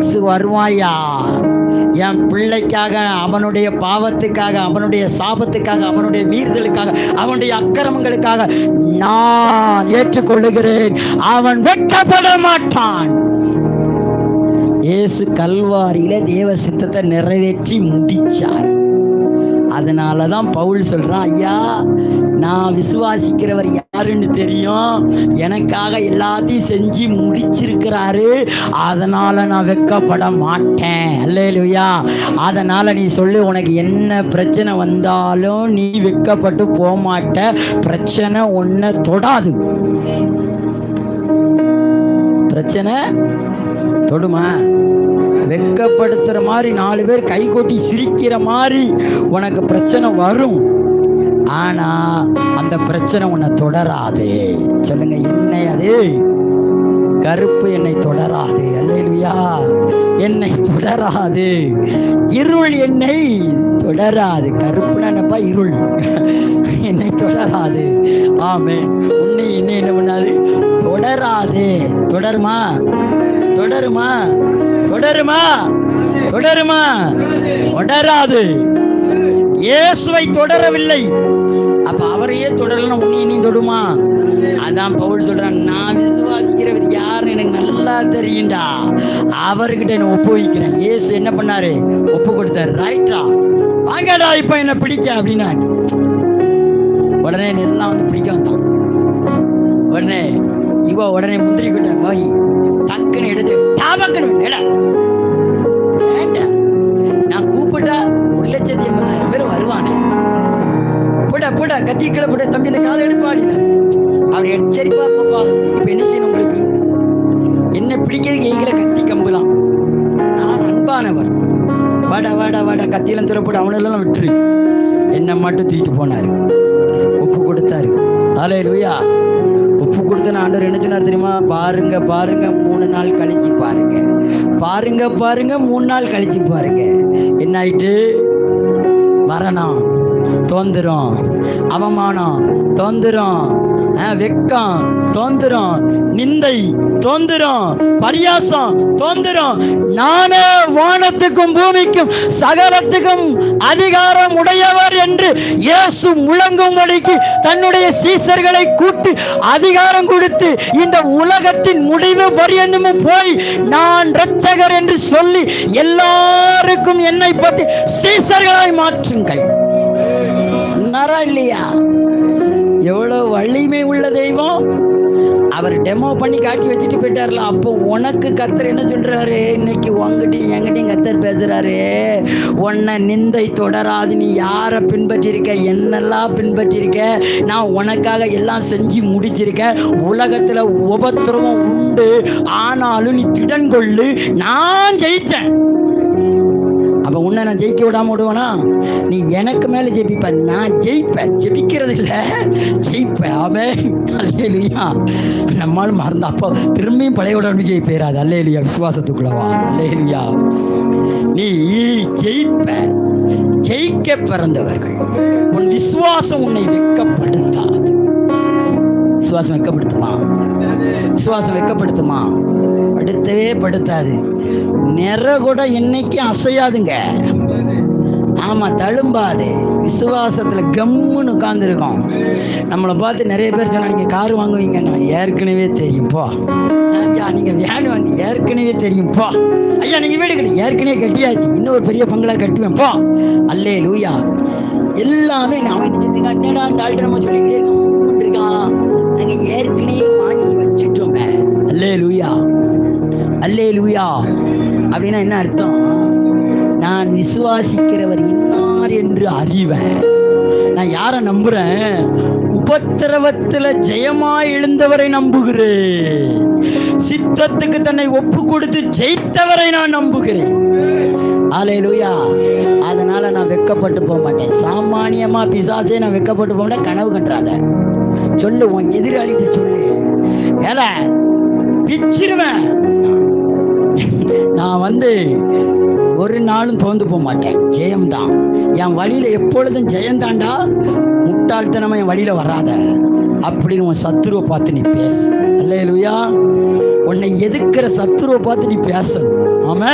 வருவாயா? என் பிள்ளைக்காக அவனுடைய பாவத்துக்காக அவனுடைய சாபத்துக்காக அவனுடைய மீறுதலுக்காக அவனுடைய அக்கிரமங்களுக்காக நான் ஏற்றுக்கொள்ளுகிறேன். அவன் வெட்கப்பட மாட்டான். இயேசு கல்வாரியில தேவ சித்தத்தை நிறைவேற்றி முடிச்சார். அதனால தான் பவுல் சொல்றான் ஐயா நான் விசுவாசிக்கிறவர் யாருன்னு தெரியும்? எனக்காக எல்லாத்தையும் செஞ்சு முடிச்சிருக்கிறாரு. அதனால நான் வெட்கப்பட மாட்டேன். அல்லேலுயா. அதனால நீ சொல்லு உனக்கு என்ன பிரச்சனை வந்தாலும் நீ வெட்கப்பட்டு போகமாட்ட பிரச்சனை ஒன்றை தொடாது. பிரச்சனை தொடுமா? வெட்கப்படுத்துகிற மாதிரி நாலு பேர் கை கொட்டி சிரிக்கிற மாதிரி உனக்கு பிரச்சனை வரும். ஆனால் அந்த பிரச்சனை உன்னை தொடராது. சொல்லுங்க என்னை அது? கருப்பு என்னை தொடராது. அல்லையா என்னை தொடராது. இருள் என்னை தொடராது. கருப்புனா இருள்? என்னை தொடராது. ஆமே உன்னை என்ன என்ன பண்ணாது? தொடராது. தொடருமா? தொடருமா? தொடருமா? தொடருமா? தொடராது. இயேசுவை தொடரவில்லை. அப்ப அவரையே தொடரலாம் உன்னை நீ தொடுமா? அதான் பவுல் சொல்றான் நான் விசுவாசிக்கிறவர் யாருன்னு எனக்கு நல்லா தெரியும்டா. அவர்கிட்ட என்ன ஒப்பு வைக்கிறேன் இயேசு என்ன பண்ணாரு? ஒப்பு கொடுத்தாரு ரைட்டா வாங்கடா இப்ப என்ன பிடிக்க அப்படின்னா உடனே எல்லாம் வந்து பிடிக்க வந்தான். உடனே இவா உடனே முந்திரி கொட்ட போய் டக்குன்னு எடுத்து டாபக்குன்னு நான் கூப்பிட்டா ஒரு லட்சத்தி போடா போடா கத்தி கீழே போட தம்பி இந்த காலை எடுப்பா அப்படி எடுத்து சரிப்பா பாப்பா இப்போ என்ன செய்யணும் உங்களுக்கு? என்ன பிடிக்கிறது கைகளை கத்தி கம்புலாம்? நான் அன்பானவர். வாடா வாடா வாடா கத்தியெல்லாம் திறப்பட அவனெல்லாம் விட்டுரு. என்னை மட்டும் தூக்கிட்டு போனாரு? உப்பு கொடுத்தாரு. ஆலே லூயா உப்பு கொடுத்த ஆண்டவர் என்ன சொன்னார் தெரியுமா? பாருங்க பாருங்க மூணு நாள் கழிச்சு பாருங்க. பாருங்க பாருங்க மூணு நாள் கழிச்சு பாருங்க. என்ன ஆயிட்டு? மரணம் தோந்துரும். அவமானம் தோந்துரும். வெக்கம் தோந்துரும். நிந்தை தோந்துரும். பரியாசம் தோந்துரும். நானே வானத்துக்கும் பூமிக்கும் சகலத்துக்கும் அதிகாரம் உடையவர் என்று இயேசு முழங்கும்படிக்கு தன்னுடைய சீசர்களை கூட்டி அதிகாரம் கொடுத்து இந்த உலகத்தின் முடிவு பரியந்தமும் போய் நான் இரட்சகர் என்று சொல்லி எல்லாருக்கும் என்னை பற்றி சீசர்களாய் மாற்றுங்கள். சொன்னாரா இல்லையா? எவ்வளோ வலிமை உள்ள தெய்வம். அவர் டெமோ பண்ணி காட்டி வச்சுட்டு போயிட்டார்ல அப்போ உனக்கு கத்தர் என்ன சொல்றாரு? இன்னைக்கு உங்ககிட்டயும் என்கிட்டயும் கத்தர் பேசுறாரு. உன்னை நிந்தை தொடராது நீ யாரை பின்பற்றிருக்க என்னெல்லாம் பின்பற்றிருக்க நான் உனக்காக எல்லாம் செஞ்சு முடிச்சிருக்கேன் உலகத்தில் உபத்திரவம் உண்டு. ஆனாலும் நீ திடன் கொள்ளு நான் ஜெயிச்சேன். அப்போ உன்னை நான் ஜெயிக்க விடாம விடுவேனா? நீ எனக்கு மேலே ஜெயிப்ப நான் ஜெயிப்பேன் ஜெபிக்கிறது இல்லை. ஜெயிப்பேன் ஆமே அல்லேலுயா. நம்மாலும் மறந்த அப்போ திரும்பியும் பழைய உடன்படிக்கை போயிடாது அல்லேலியா. விசுவாசத்துக்குள்ளவா? அல்லேலுயா. நீ ஜெயிப்ப. ஜெயிக்க பிறந்தவர்கள். உன் விசுவாசம் உன்னை வெட்கப்படுத்தாது விசுவாசம் வைக்கப்படுத்துமா? விசுவாசம் வைக்கப்படுத்துமா? படுத்தவே படுத்தாது. நிற கூட என்னைக்கும் அசையாதுங்க. ஆமாம் தழும்பாது. விசுவாசத்தில் கம்முன்னு உட்காந்துருக்கோம் நம்மளை பார்த்து நிறைய பேர் சொன்னா நீங்கள் கார் வாங்குவீங்க நான் ஏற்கனவே தெரியும். போ. ஐயா நீங்கள் வேன் வாங்க ஏற்கனவே தெரியும். போ. ஐயா நீங்கள் வீடு கட்டி ஏற்கனவே கட்டியாச்சு. இன்னொரு பெரிய பங்களா கட்டுவேன். போ. அல்லே லூயா எல்லாமே நான் என்னடா இந்த ஆள்கிட்ட நம்ம சொல்லிக்கிட்டே இருக்கான் நாங்கள் ஏற்கனவே வாங்கி வச்சுட்டோமே அல்லே லூயா அல்லே லூயா அப்படின்னா என்ன அர்த்தம்? நான் விசுவாசிக்கிறவர் இன்னார் என்று அறிவேன். நான் யாரை நம்புறேன்? உபத்திரவத்தில் ஜெயமா எழுந்தவரை நம்புகிறேன். சித்தத்துக்கு தன்னை ஒப்பு கொடுத்து ஜெயித்தவரை நான் நம்புகிறேன். ஆலே லூயா அதனால நான் வெக்கப்பட்டு போக மாட்டேன். சாமானியமா பிசாசே நான் வெக்கப்பட்டு போக மாட்டேன். கனவு கண்டாத. சொல்லு உன் எதிராளிகிட்ட சொல்லு. ஏல பிச்சிருவேன் நான் வந்து ஒரு நாளும் தோந்து போக மாட்டேன். ஜெயம்தான். என் வழியில் எப்பொழுதும் ஜெயந்தாண்டா? முட்டாள்தனமாக என் வழியில் வராத. அப்படின்னு உன் சத்துருவை பார்த்து நீ பேசு. இல்லையா உன்னை எதுக்கிற சத்துருவை பார்த்து நீ பேசணும். ஆமாம்